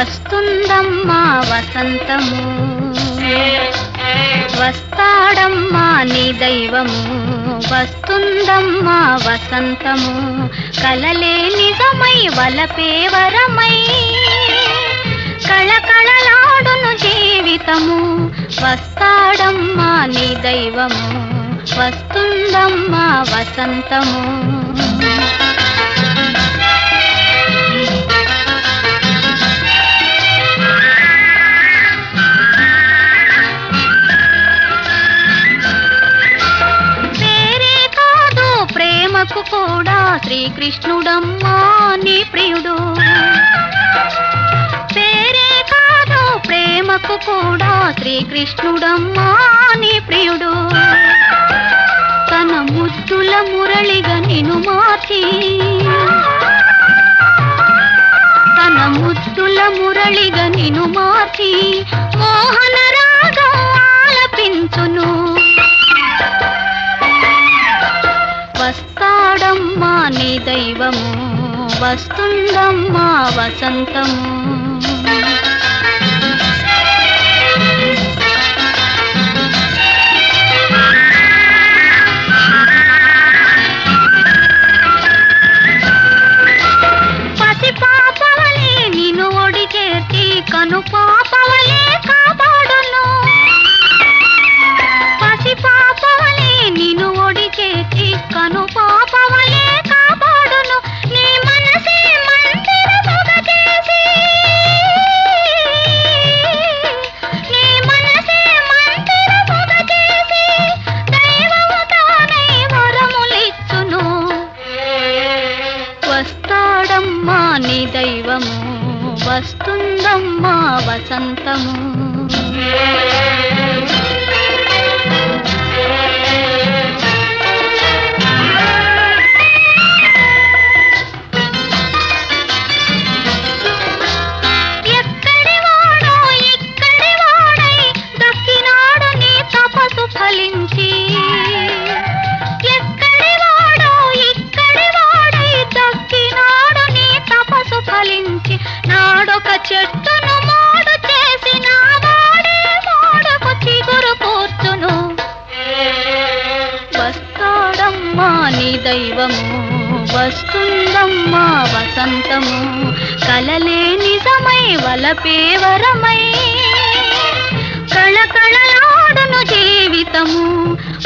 వస్తుందమ్మా వసంతము. వస్తాడమ్మా నీ దైవము. వస్తుందమ్మా వసంతము. కలలే నిజమై వలపే వరమై. కళకళలాడును జీవితము. వస్తాడమ్మా నీ దైవము. వస్తుందమ్మా వసంతము. కూడా శ్రీకృష్ణుడమ్మా నీ ప్రియుడు. పేరే కాదు ప్రేమకు కూడా శ్రీకృష్ణుడమ్మా నీ ప్రియుడు. తన ముద్దుల మురళిగా నిను మార్చి తన ముద్దుల మురళిగా నిను మార్చి మోహ నీ దైవము వస్తుందమ్మా వసంతము కనుపా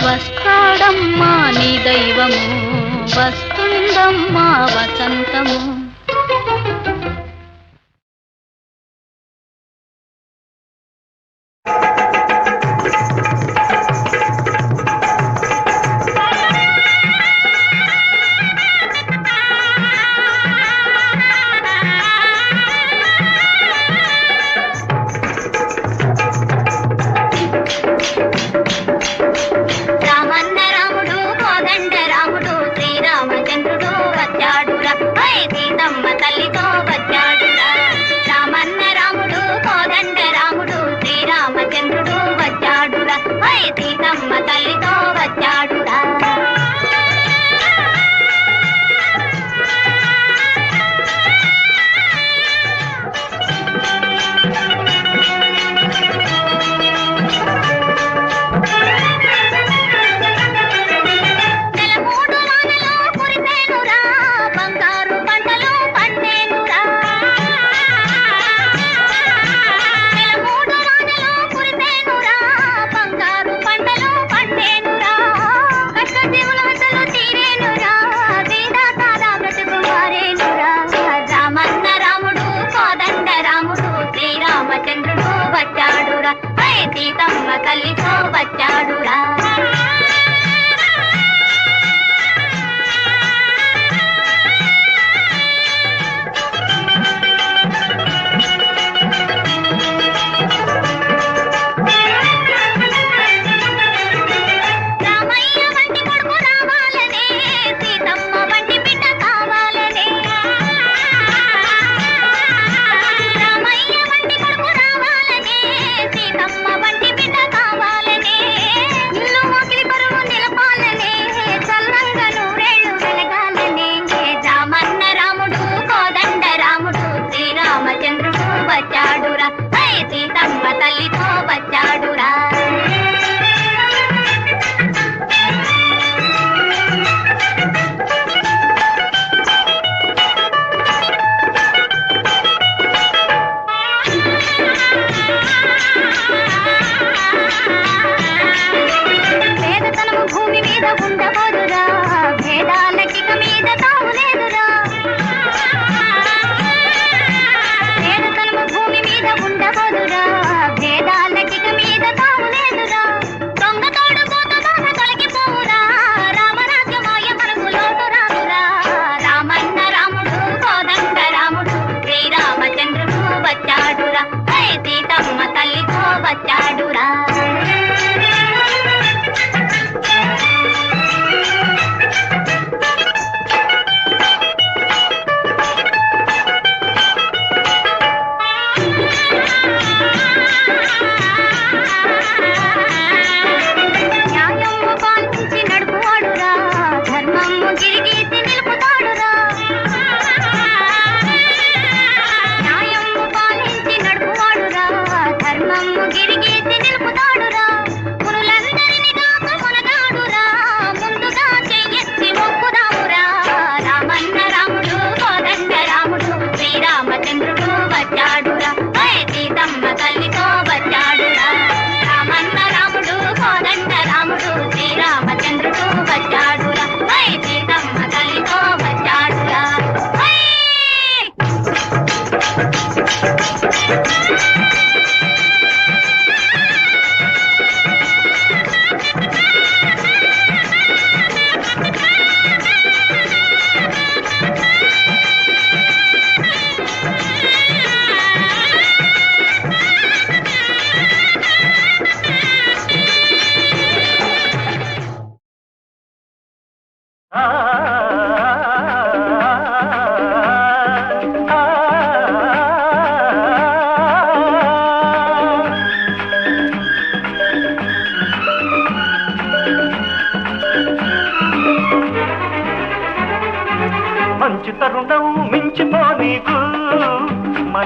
వస్తాడమ్మా నీ దైవము వస్తుందమ్మా వసంతము. వచ్చాడురా నమ్మ తల్లితో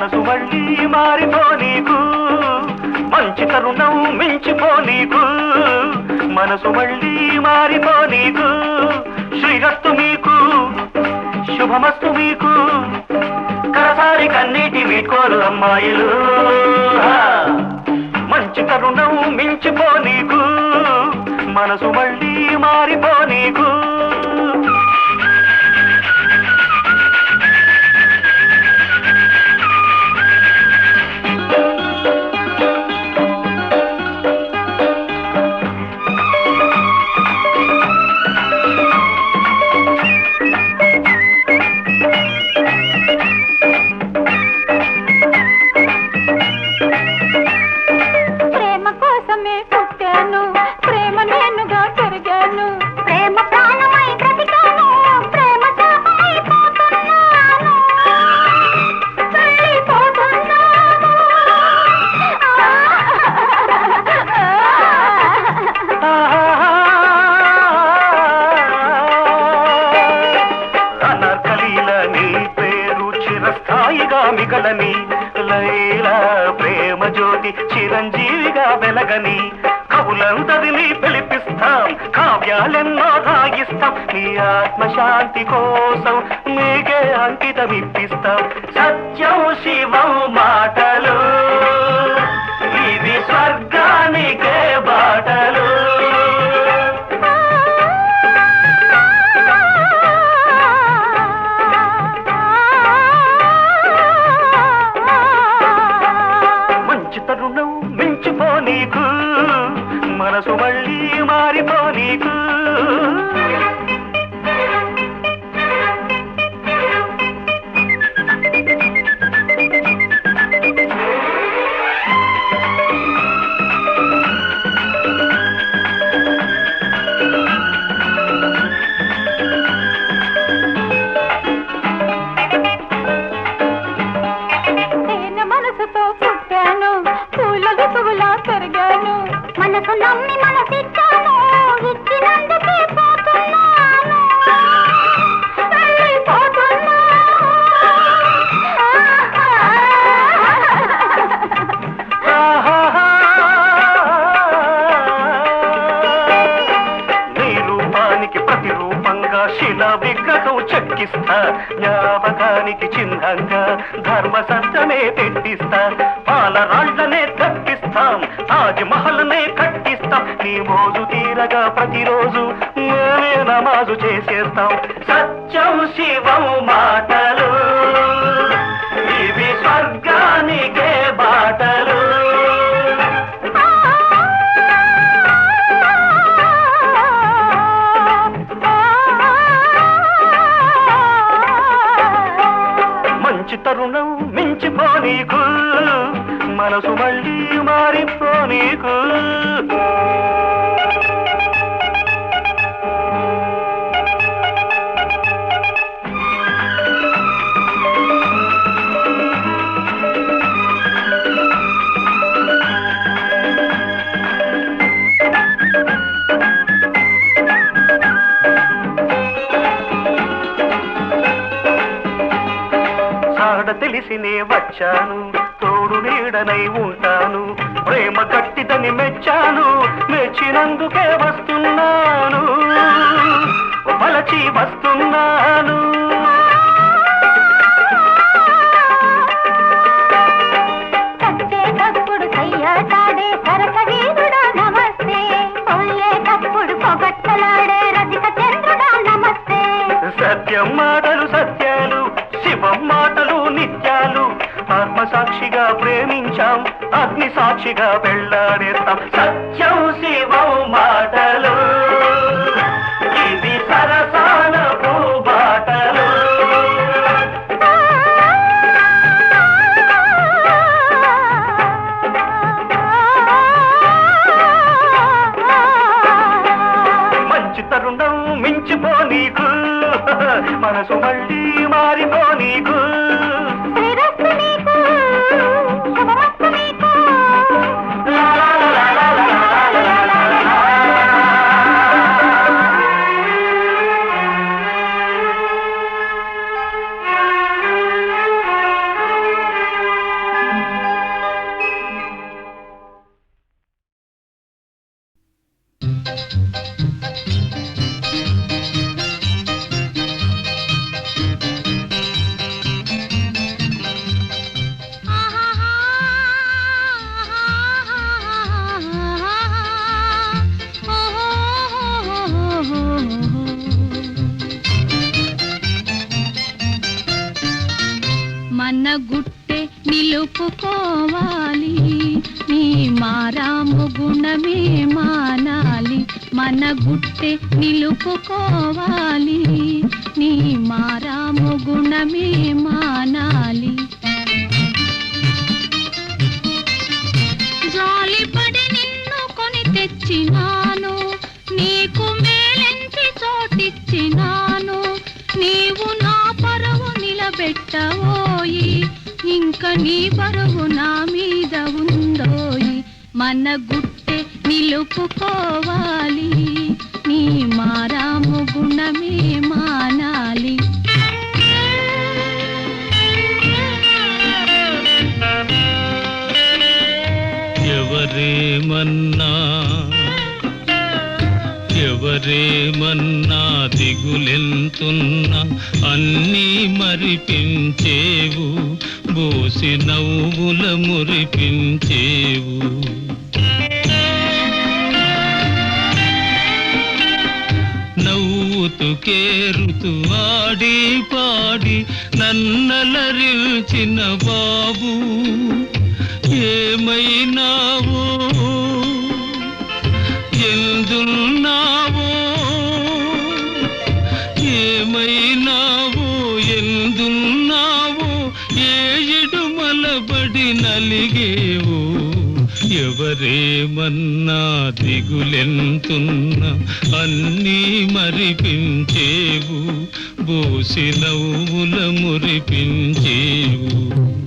మనసు మళ్ళీ మారిపో నీకు. మంచి తరుణం మించిపో నీకు. మనసు మళ్ళీ మారిపో నీకు. శ్రీరస్తు మీకు శుభమస్తు మీకు. కరసారి కన్నీటి వీడ్కోలు అమ్మాయిలు. మంచి తరుణం మించిపో నీకు. మనసు మళ్ళీ మారిపో నీకు. చిరంజీవిగా వెలగని కవులందరినీ పిలిపిస్తాం కావ్యాలెన్నో రాయిస్తాం నీ ఆత్మశాంతి కోసం నీకే అంకితం సత్యం శివం మాట రూపానికి ప్రతిరూపంగా శిలా విగ్రహం చెక్కిస్తా. జ్ఞాపకానికి చిహ్నంగా ధర్మ సత్యమే పెట్టిస్తా. పాలరాళ్ళనే తప్పిస్తాం తాజ్ మహల్నే కట్టిస్తాం. నీ మోజు తీరగా ప్రతిరోజు మేమే నమాజు చేసేస్తాం. సత్యం శివం మాటలు తెలిసినే తోడు నీడనై ఉంటాను ప్రేమ కట్టిదని మెచ్చాను మెచ్చినందుకే వస్తున్నాను వలచి వస్తున్నాను. అగ్ని సాక్షిగా పెళ్ళాడేస్తాం సత్యం శివం మాటలు. ఇది సరసాల భూబాటలు మంచి తరుణం మించిపో నీకు మనసు మళ్ళీ మారిపో నీకు గుట్టె నిలుపుకోవాలి. నీ మారాము గుణమే మానాలి. మన గుట్టె నిలుపుకోవాలి. నీ మారాము గుణమే మానాలి. జాలిపడి నిన్ను కొని తెచ్చినాను. నీకు మేలెంచి చోటిచ్చినాను. నీవు నా పరువు నిలబెట్టవో ఇంక నీ బరువు నా మీద ఉందోయి. మన గుట్టె నిలుపుకోవాలి. నీ మారాము గుణమే మానాలి. ఎవరేమన్నా ఎవరేమన్నా దిగులెంతున్నా అన్నీ మరిపించేవు. పోసి నవ్వుల మురిపించేవు. నవ్వుతూ కేరుతూ ఆడి పాడి నన్నలరిల్చిన బాబు. ఏమైనావో నలిగేవు. ఎవరేమన్నా దిగులెంతున్నా అన్నీ మరిపించేవు. బోసి నవ్వుల మురిపించేవు.